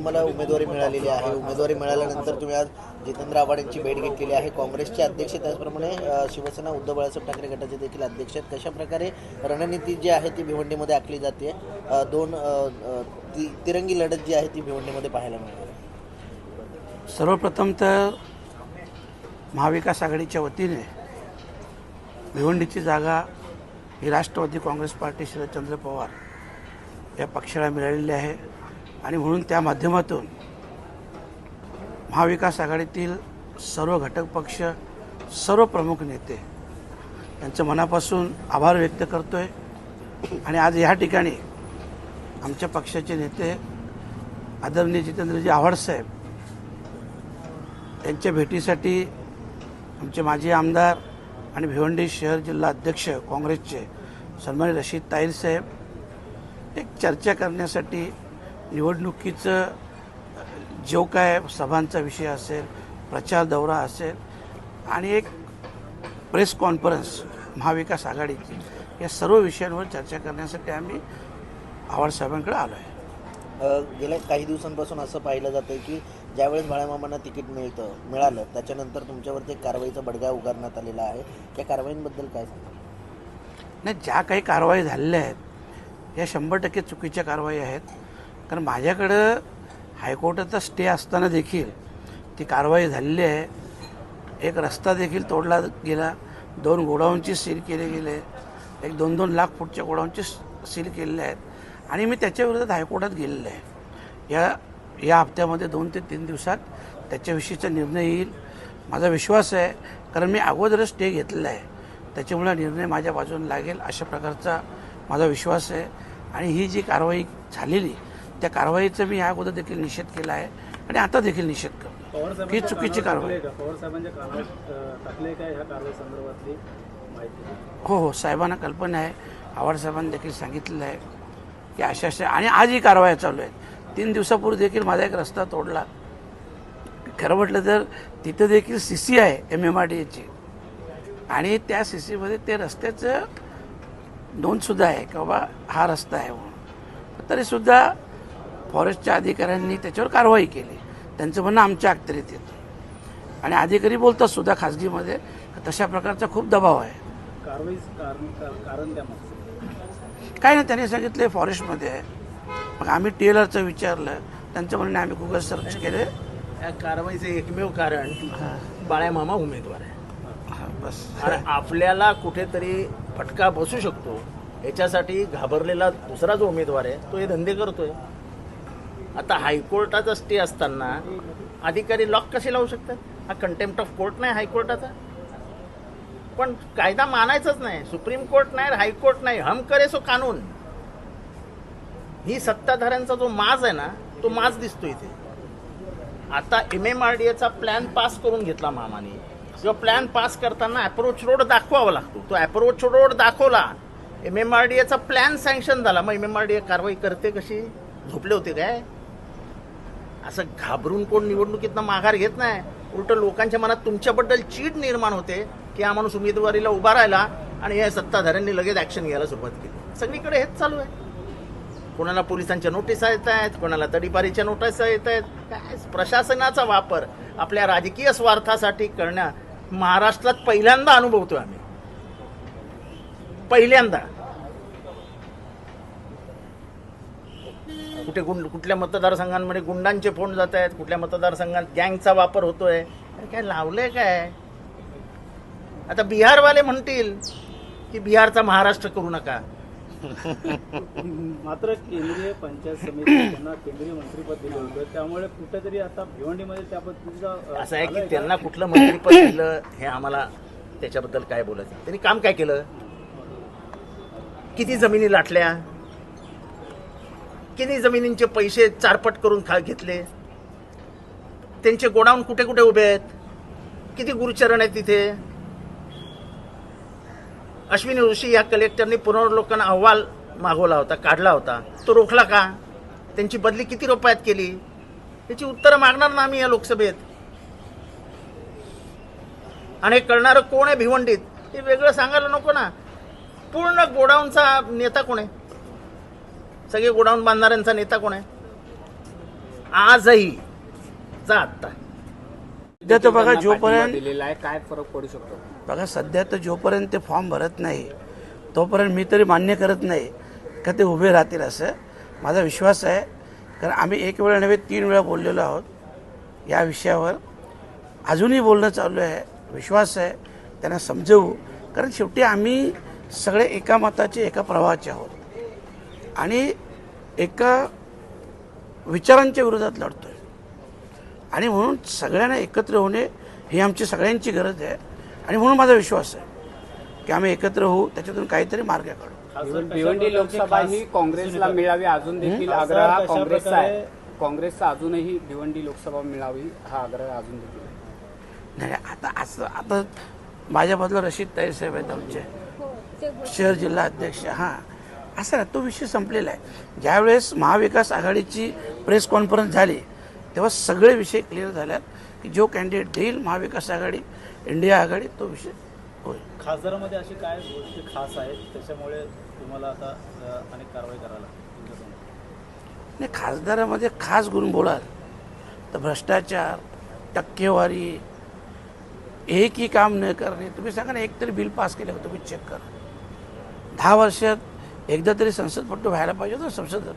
तुम्हाला उमेदवारी मिळालेली आहे. उमेदवारी मिळाल्यानंतर तुम्ही आज जितेंद्र आव्हाड यांची भेट घेतलेली आहे. काँग्रेसचे अध्यक्ष त्याचप्रमाणे शिवसेना उद्धव बाळासाहेब ठाकरे गटाचे देखील अध्यक्ष आहेत. कशाप्रकारे रणनीती जी आहे ती भिवंडीमध्ये आखली जाते? दोन ती तिरंगी लढत जी आहे ती भिवंडीमध्ये पाहायला मिळते. सर्वप्रथम तर महाविकास आघाडीच्या वतीने भिवंडीची जागा ही राष्ट्रवादी काँग्रेस पार्टी शरदचंद्र पवार या पक्षाला मिळालेली आहे. आणि म्हणून त्या माध्यमातून महाविकास आघाडीतील सर्व घटक पक्ष सर्व प्रमुख नेते यांचं मनापासून आभार व्यक्त करतो आहे आणि आज ह्या ठिकाणी आमच्या पक्षाचे नेते आदरणीय जितेंद्रजी आव्हाड साहेब त्यांच्या भेटीसाठी आमचे माजी आमदार आणि भिवंडी शहर जिल्हा अध्यक्ष काँग्रेसचे सन्मानित रशीद ताईर साहेब एक चर्चा करण्यासाठी निवडणुकीचं जो काय सभांचा विषय असेल प्रचार दौरा असेल आणि एक प्रेस कॉन्फरन्स महाविकास आघाडीची या सर्व विषयांवर चर्चा करण्यासाठी आम्ही आव्हाड साहेबांकडे आलो आहे गेल्या काही दिवसांपासून असं पाहिलं जातं की ज्यावेळेस बाळामामांना तिकीट मिळतं मिळालं त्याच्यानंतर तुमच्यावरती एक कारवाईचा बडगा उगारण्यात आलेला आहे. त्या कारवाईंबद्दल काय सांगा नाही ज्या काही कारवाई झालेल्या आहेत या शंभर टक्के चुकीच्या कारवाई आहेत. कारण माझ्याकडं हायकोर्टाचा स्टे असताना देखील ती कारवाई झालेली आहे. एक रस्ता देखील तोडला गेला. दोन गोडाऊनची सील केले गेले. एक दोन दोन लाख फूटच्या गोडाऊनची सील केलेले आहेत. आणि मी त्याच्याविरोधात हायकोर्टात गेलेलो आहे. या या हप्त्यामध्ये दोन ते तीन दिवसात त्याच्याविषयीचा निर्णय येईल. माझा विश्वास आहे कारण मी अगोदरच स्टे घेतलेला आहे. त्याच्यामुळे निर्णय माझ्या बाजूने लागेल अशा प्रकारचा माझा विश्वास आहे. आणि ही जी कारवाई झालेली त्या कारवाईचा मी या अगोदर देखील निषेध केला आहे आणि आता देखील निषेध करतो ही चुकीची कारवाई. हो हो साहेबांना कल्पना आहे. आव्हाड साहेबांनी देखील सांगितलेलं आहे की अशा अशा आणि आज ही कारवाया चालू आहेत. तीन दिवसापूर्वी देखील माझा एक रस्ता तोडला. खरं म्हटलं तर तिथं देखील सी सी आहे एम एम आर डी एची आणि त्या सी सीमध्ये ते रस्त्याचं नोंदसुद्धा आहे की बाबा हा रस्ता आहे म्हणून. तरीसुद्धा फॉरेस्टच्या अधिकाऱ्यांनी त्याच्यावर कारवाई केली. त्यांचं म्हणणं आमच्या अखत्यारीत येतं. आणि अधिकारी बोलतात सुद्धा खाजगीमध्ये तशा प्रकारचा खूप दबाव आहे. कारवाई कारण काय ना त्यांनी सांगितले फॉरेस्टमध्ये. आहे मग आम्ही टी एल आरचं विचारलं. त्यांचं म्हणणं आम्ही गुगल सर्च केले. या कारवाईचे एकमेव कारण बाळ्यामामा उमेदवार आहे. बस. आपल्याला कुठेतरी फटका बसू शकतो. याच्यासाठी घाबरलेला दुसरा जो उमेदवार आहे तो हे धंदे करतोय. आता हायकोर्टाचा स्टे असताना अधिकारी लॉक कसे लावू शकतात? हा कंटेम्प्ट ऑफ कोर्ट नाही हायकोर्टाचा? पण कायदा मानायचाच नाही. सुप्रीम कोर्ट नाही हायकोर्ट नाही. हम करे सो कानून. ही सत्ताधाऱ्यांचा जो माज आहे ना तो माज दिसतो इथे. आता एम एम आर डी एचा प्लॅन पास करून घेतला मामाने. किंवा प्लॅन पास करताना अप्रोच रोड दाखवावा लागतो. तो अप्रोच रोड दाखवला. एम एम आर डी एचा प्लॅन सँक्शन झाला. मग M M R D A कारवाई करते कशी? झोपले होते काय? असं घाबरून कोण निवडणुकीतनं माघार घेत नाही. उलट लोकांच्या मनात तुमच्याबद्दल चीड निर्माण होते की हा माणूस उमेदवारीला उभा राहिला आणि या सत्ताधाऱ्यांनी लगेच ऍक्शन घ्यायला सुरुवात केली. सगळीकडे हेच चालू आहे. कोणाला पोलिसांच्या नोटिसा येत आहेत कोणाला तडीपारीच्या नोटिसा येत आहेत. काय? प्रशासनाचा वापर आपल्या राजकीय स्वार्थासाठी करण्या महाराष्ट्रात पहिल्यांदा अनुभवतोय आम्ही. पहिल्यांदा. कुठे गुंड कुठल्या मतदारसंघांमध्ये गुंडांचे फोन जात आहेत कुठल्या मतदारसंघात गँगचा वापर होतोय? काय लावलंय काय? आता बिहारवाले म्हणतील की बिहारचा महाराष्ट्र करू नका. मात्र केंद्रीय पंचायत समिती त्यांना केंद्रीय मंत्रीपद दिलं होतं. त्यामुळे कुठेतरी आता भिवंडीमध्ये त्या पद्धतीचा असं आहे का? त्यांना कुठलं मंत्रीपद दिलं हे आम्हाला त्याच्याबद्दल काय बोलायचं? त्यांनी काम काय केलं? किती जमिनी लाटल्या? किती जमिनींचे पैसे चारपट करून खा घेतले. त्यांचे गोडाऊन कुठे कुठे उभे आहेत? किती गुरुचरण आहेत तिथे? अश्विनी ऋषी या कलेक्टरने पुनर्वलोकन अहवाल मागवला होता काढला होता. तो रोखला का? त्यांची बदली किती रुपयात केली? त्याची उत्तरं मागणार ना आम्ही या लोकसभेत? आणि हे करणारं कोण आहे भिवंडीत? हे वेगळं सांगायला नको ना. पूर्ण गोडाऊनचा नेता कोण आहे? सगळे गोडाऊन बांधणाऱ्यांचा नेता कोण आहे? आजही जा आत्ता. सध्या तर बघा जोपर्यंत दिलेला आहे काय फरक पडू शकतो? बघा सध्या तर जोपर्यंत ते फॉर्म भरत नाही तोपर्यंत मी तरी मान्य करत नाही का ते उभे राहतील असं माझा विश्वास आहे. कारण आम्ही एक वेळा नव्हे तीन वेळा बोललेलो आहोत. या विषयावर अजूनही बोलणं चालू आहे. विश्वास आहे. त्यांना समजवू. कारण शेवटी आम्ही सगळे एका मताचे एका प्रवाहाचे आहोत. आणि एका विचारांच्या विरोधात लढतोय. आणि म्हणून सगळ्यांना एकत्र होणे ही आमची सगळ्यांची गरज आहे. आणि म्हणून माझा विश्वास आहे की आम्ही एकत्र होऊ त्याच्यातून काहीतरी मार्ग काढू. भिवंडी लोकसभा ही काँग्रेसला मिळावी अजून देखील आग्रह हा काँग्रेसचा आहे. काँग्रेसचा अजूनही भिवंडी लोकसभा मिळावी हा आग्रह अजून देखील आहे. नाही नाही, आता असं आता माझ्याबद्दल रशीद ताई साहेब आहेत आमचे. शहर जिल्हा अध्यक्ष हां. असं ना तो विषय संपलेला आहे. ज्यावेळेस महाविकास आघाडीची प्रेस कॉन्फरन्स झाली तेव्हा सगळे विषय क्लिअर झाल्यात की जो कॅन्डिडेट देईल महाविकास आघाडी इंडिया आघाडी तो विषय होईल. खासदारामध्ये अशी काय गोष्टी खास आहेत त्याच्यामुळे तुम्हाला आता अनेक कारवाई करायला? नाही खासदारामध्ये खास गुण बोलाल तर भ्रष्टाचार टक्केवारी एकही काम न करणे तुम्ही सांगा ना एक तरी बिल पास केलं तुम्ही चेक करा. दहा वर्षात एकदा तरी संसदपट्टू व्हायला पाहिजे होतं संसद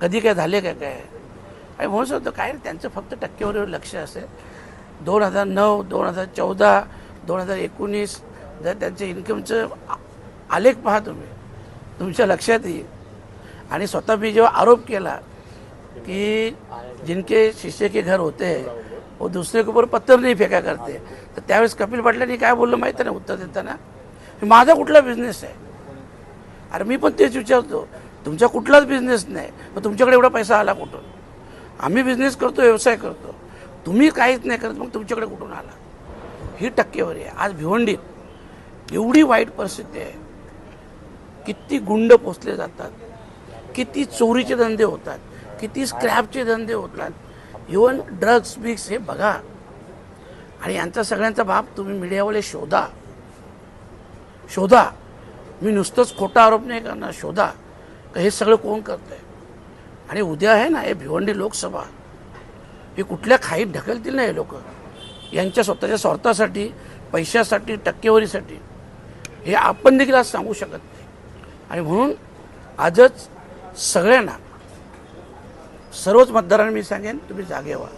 कधी काय झाले काय काय? आणि म्हणून सांगतो काय त्यांचं फक्त टक्केवारीवर लक्ष असेल. दोन हजार नऊ दोन हजार चौदा दोन हजार एकोणीस जर त्यांच्या इन्कमचं आलेख पहा तुम्ही. तुमच्या लक्षात येईल. आणि स्वतः मी जेव्हा आरोप केला कि जिनके शिष्य के घर होते हैं वो दूसरे के ऊपर पत्थर नहीं फेका करते तर त्यावेळेस कपिल पाटलांनी काय बोललं माहिती नाही उत्तर देताना? माझा कुठला बिझनेस आहे? अरे मी पण तेच विचारतो तुमचा कुठलाच बिझनेस नाही मग तुमच्याकडे एवढा पैसा आला कुठून? आम्ही बिझनेस करतो व्यवसाय करतो. तुम्ही काहीच नाही करत मग तुमच्याकडे कुठून आला? ही टक्केवारी आहे. आज भिवंडीत एवढी वाईट परिस्थिती आहे. किती गुंड पोचले जातात किती चोरीचे धंदे होतात किती स्क्रॅपचे धंदे होतात. इवन ड्रग्स बिग्स हे बघा. आणि यांचा सगळ्यांचा बाप तुम्ही मीडियावाले शोधा. शोधा. मी नुसतंच खोटा आरोप नाही करणार शोधा. का हे सगळं कोण करतंय? आणि उद्या आहे ना हे भिवंडी लोकसभा. हे कुठल्या खाईत ढकलतील ना हे लोक? यांच्या स्वतःच्या स्वार्थासाठी पैशासाठी टक्केवारीसाठी. हे आपण देखील आज सांगू शकत नाही. आणि म्हणून आजच सगळ्यांना सर्वच मतदारांना मी सांगेन तुम्ही जागे व्हा.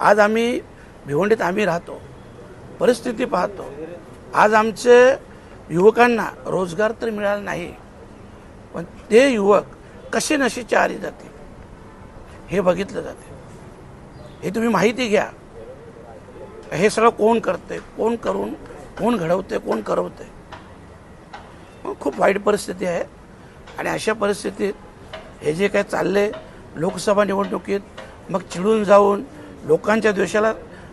आज आम्ही भिवंडीत आम्ही राहतो परिस्थिती पाहतो. आज आमचे युवकांना रोजगार तर मिळाला नाही पण ते युवक कसे नशेचे आरी जातील? हे बघितलं जाते. हे तुम्ही माहिती घ्या. हे सगळं कोण करते कोण करून कोण घडवते कोण करवते मग खूप वाईट परिस्थिती आहे. आणि अशा परिस्थितीत हे जे काय चालले लोकसभा निवडणुकीत मग चिडून जाऊन लोकांच्या द्वेषाला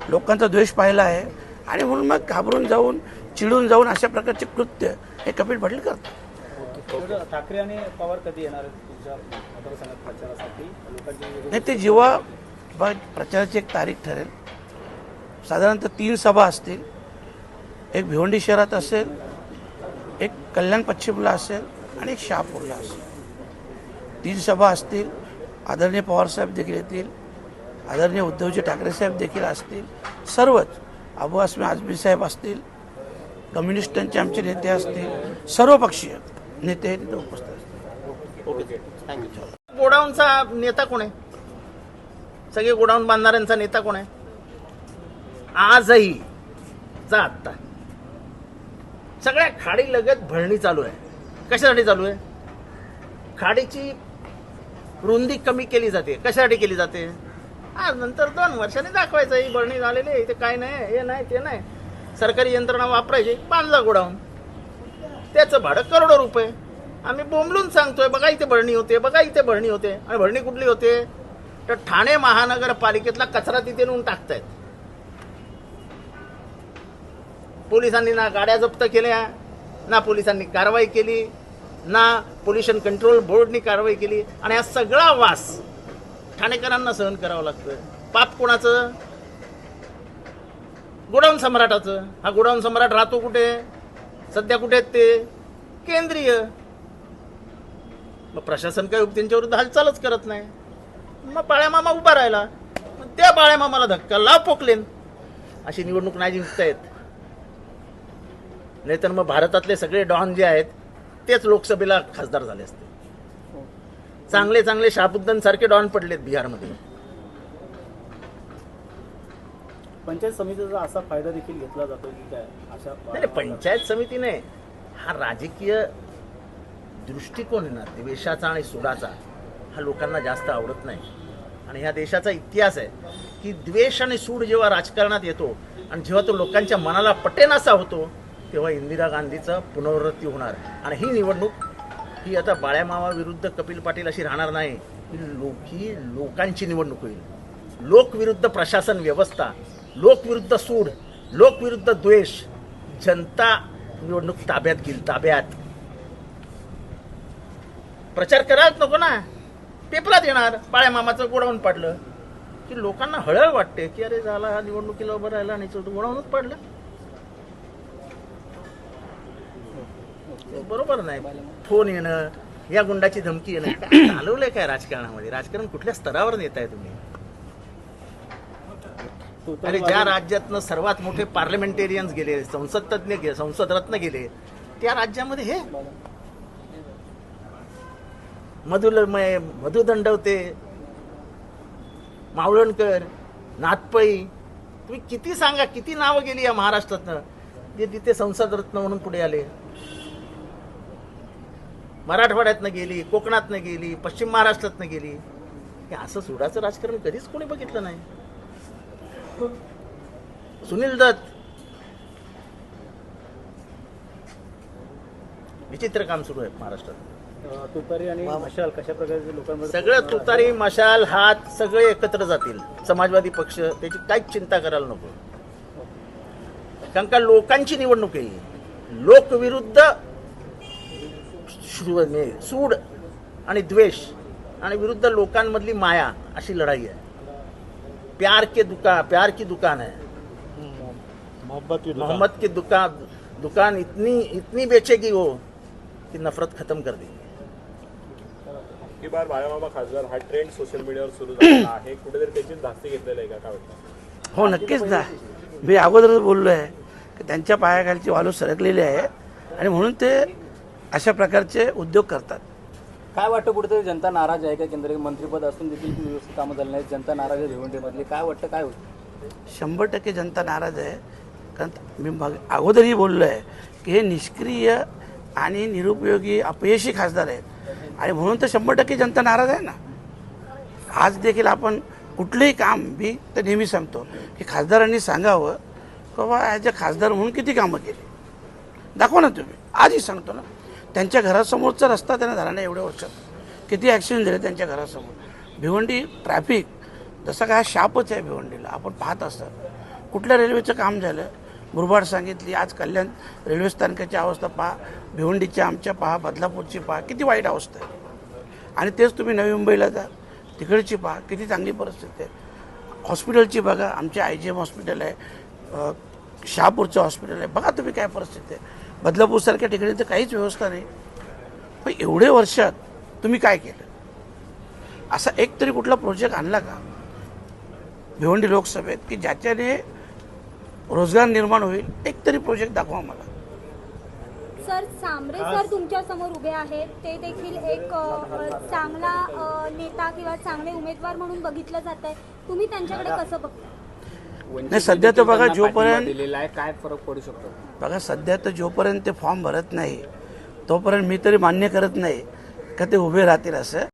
लोकांचा द्वेष पाहिला आहे. आणि म्हणून मग घाबरून जाऊन चिडून जाऊन अशा प्रकारचे कृत्य हे कपिल पाटील करतात ठाकरे आणि पवार कधी येणार नाही ते जेव्हा प्रचाराची एक तारीख ठरेल. साधारणतः तीन सभा असतील. एक भिवंडी शहरात असेल एक कल्याण पश्चिमला असेल आणि एक शहापूरला असेल. तीन सभा असतील. आदरणीय पवारसाहेब देखील येतील. आदरणीय उद्धवजी ठाकरे साहेब देखील असतील. सर्वच. अबू असमी आजमी साहेब असतील कम्युनिस्टांचे आमचे नेते असतील सर्वपक्षीय नेते तिथे उपस्थित असतील. गोडाऊनचा नेता कोण आहे? सगळे गोडाऊन बांधणाऱ्यांचा नेता कोण आहे? आजही जा आत्ता. सगळ्या खाडी लगत भरणी चालू आहे. कशासाठी चालू आहे? खाडीची रुंदी कमी केली जाते. कशासाठी केली जाते? आज नंतर दोन वर्षांनी दाखवायचं ही भरणी झालेली आहे इथे काय नाही हे नाही ते नाही. सरकारी यंत्रणा वापरायची बांधला गोडाऊन. त्याचं भाडं करोडो रुपये. आम्ही बोंबलून सांगतोय बघा इथे भरणी होते बघा इथे भरणी होते. आणि भरणी कुठली होते? तर ठाणे महानगरपालिकेतला कचरा तिथे नेऊन टाकतायत. पोलिसांनी ना गाड्या जप्त केल्या ना पोलिसांनी कारवाई केली ना पोल्युशन कंट्रोल बोर्डनी कारवाई केली आणि हा सगळा वास ठाणेकरांना सहन करावं लागतं. पाप कोणाचं? गोडाऊन सम्राटाचं. हा गोडाऊन सम्राट राहतो कुठे? सध्या कुठे आहेत ते? केंद्रीय. मग प्रशासन काय त्यांच्या विरुद्ध हालचालच करत नाही. मग बाळ्यामामा उभा राहिला. मग त्या बाळ्यामामाला धक्का लाव पोकलेन. अशी निवडणूक नाही जिंकता येत. नाहीतर मग भारतातले सगळे डॉन जे आहेत तेच लोकसभेला खासदार झाले असते. चांगले चांगले शाहबुद्दन सारखे डॉन पडलेत बिहारमध्ये. पंचायत समितीचा असा फायदा देखील घेतला जातो की काय? अशा नाही, पंचायत समितीने हा राजकीय दृष्टिकोन आहे ना द्वेषाचा आणि सुडाचा हा लोकांना जास्त आवडत नाही. आणि ह्या देशाचा इतिहास आहे की द्वेष आणि सूड जेव्हा राजकारणात येतो आणि जेव्हा तो लोकांच्या मनाला पटेनासा होतो तेव्हा इंदिरा गांधीचं पुनरावृत्ती होणार. आणि ही निवडणूक ही आता बाळ्यामामा विरुद्ध कपिल पाटील अशी राहणार नाही ही लोक ही लोकांची निवडणूक होईल. लोकविरुद्ध प्रशासन व्यवस्था लोकविरुद्ध सूड लोक विरुद्ध द्वेष जनता निवडणूक ताब्यात घेईल ताब्यात. प्रचार करायच नको ना. पेपरात येणार बाळ्या मामाचं गोडाऊन पाडलं. की लोकांना हळहळ वाटते की अरे झाला हा निवडणुकीला उभं राहिला आणि गोडाऊनच पाडलं. बरोबर नाही. फोन येणं या गुंडाची धमकी येणं चालवलंय काय राजकारणामध्ये? राजकारण कुठल्या स्तरावर नेताय तुम्ही? अरे ज्या राज्यातनं सर्वात मोठे पार्लमेंटेरियन्स गेले संसद तज्ञ गेले संसद रत्न गेले त्या राज्यामध्ये हे? मधुल मधु दंडवते मावळणकर नाथपई तुम्ही किती सांगा किती नावं गेली या महाराष्ट्रातनं? जे तिथे संसद रत्न म्हणून पुढे आले. मराठवाड्यातनं गेली कोकणातनं गेली पश्चिम महाराष्ट्रातनं गेली. हे असं सुडाचं राजकारण कधीच कोणी बघितलं नाही. सुनील दत्त. विचित्र काम सुरू आहे महाराष्ट्रात. तुतारी आणि मशाल कशा प्रकारचे लोकांमध्ये सगळं तुतारी मशाल हात सगळे एकत्र जातील. समाजवादी पक्ष त्याची काहीच चिंता करायला नको. कारण का लोकांची निवडणूक आहे. ही. सूड आणि द्वेष आणि विरुद्ध लोकांमधली माया अशी लढाई आहे. प्यार के दुकान प्यार की दुकान है मोहम्मद की दुकान दुकान इतनी इतनी बेचेगी वो कि नफरत खत्म कर देगी. की बार बाळामामा खासदार हा ट्रेंड सोशल मीडियावर सुरू झालेला आहे. कुठेतरी त्याची धास्ती घेतलेलं आहे का? काय वाटतं? हो नक्कीच ना. मी अगोदरच बोललो आहे की त्यांच्या पायाखालची वालू सरकलेली आहे. आणि म्हणून ते अशा प्रकारचे उद्योग करतात. काय वाटतं कुठेतरी जनता नाराज आहे का? केंद्रीय मंत्रीपद असून देखील व्यवस्थित कामं झाली नाहीत. जनता नाराज आहे भिवंडीमधली. काय वाटतं? काय होतं शंभर टक्के जनता नाराज आहे. कारण मी मग अगोदरही बोललो आहे की हे निष्क्रिय आणि निरुपयोगी अपयशी खासदार आहेत. आणि म्हणून तर शंभर टक्के जनता नाराज आहे ना? आज देखील आपण कुठलंही काम मी तर नेहमी सांगतो की खासदारांनी सांगावं. की बाबा ॲज अ खासदार म्हणून किती कामं केली? दाखवा ना तुम्ही. आजही सांगतो ना. त्यांच्या घरासमोरचा रस्ता त्यांना झाला नाही एवढ्या वर्षात. किती ॲक्सिडेंट झाले त्यांच्या घरासमोर. भिवंडी ट्रॅफिक जसा काय शापच आहे भिवंडीला. आपण पाहत असतात. कुठल्या रेल्वेचं काम झालं? मुरबाड सांगितली आज कल्याण रेल्वे स्थानकाची अवस्था पहा. भिवंडीच्या आमच्या पहा बदलापूरची पहा. किती वाईट अवस्था आहे. आणि तेच तुम्ही नवी मुंबईला जा. तिकडची पहा. किती चांगली परिस्थिती आहे. हॉस्पिटलची बघा. आमचे आय जी एम हॉस्पिटल आहे. शहापूरचं हॉस्पिटल आहे. बघा तुम्ही काय परिस्थिती आहे. बदलापूरसारख्या ठिकाणी तर काहीच व्यवस्था नाही. पण एवढे वर्षात तुम्ही काय केलं? असा एक तरी कुठला प्रोजेक्ट आणला का? भिवंडी लोकसभेत की ज्याच्याने रोजगार निर्माण होईल एक तरी प्रोजेक्ट दाखवा मला. सर सामरे सर तुमच्यासमोर उभे आहेत. ते देखील एक चांगला नेता किंवा चांगले उमेदवार म्हणून बघितलं जात आहे तुम्ही त्यांच्याकडे कसं बघता वंचित सध्या तर बघा, जोपर्यंत- पाठिंबा दिलेला आहे काय फरक पडू शकतो? बघा सध्या तर जोपर्यंत ते फॉर्म भरत नाही तोपर्यंत मी तरी मान्य करत नाही का ते उभे राहतील असं?